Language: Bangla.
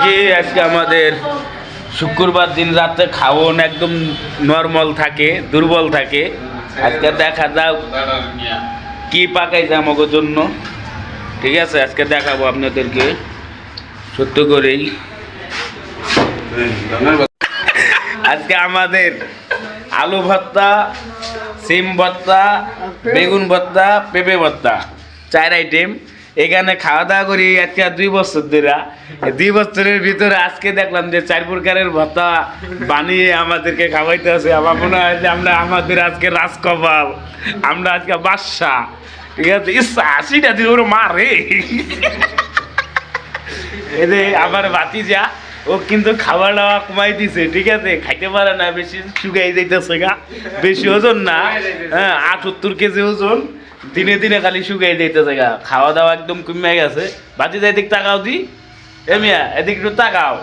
দেখি আজকে আমাদের শুক্রবার দিন রাতে খাওয়ন একদম নর্মাল থাকে, দুর্বল থাকে। আজকে দেখা যাক কি পাকাইছে আমাকে জন্য। ঠিক আছে, আজকে দেখাবো আপনাদেরকে। সত্য করেই। আজকে আমাদের আলু ভর্তা, সিম ভর্তা, বেগুন ভর্তা, পেঁপে ভর্তা, চার আইটেম। এখানে খাওয়া দাওয়া করি আজকে দুই বছর ধরে। দুই বছরের ভিতরে আজকে দেখলাম যে চার প্রকারের ভাতা বানিয়ে আমাদেরকে খাওয়াইতে আছে। আমার মনে হয় যে আমরা আমাদের আজকে রাজকপাল, আমরা আজকে বাদশাহ। ঠিক আছে? ইস, আশিটা দিন ওর মারে এদের আবার বাতি যা ও কিন্তু খাবার দাওয়া কমাই দিছে, ঠিক আছে? খাইতে পারে না, বেশি শুকাই যাইতেছে গা। বেশি ওজন না হ্যাঁ আটাত্তর কেজি ওজন। দিনে দিনে খালি শুকাই যাইতেছে গা। খাওয়া দাওয়া একদম কমে গেছে। বাতি যাই দিক তাকাও দি। এমিয়া এদিক একটু তাকাও।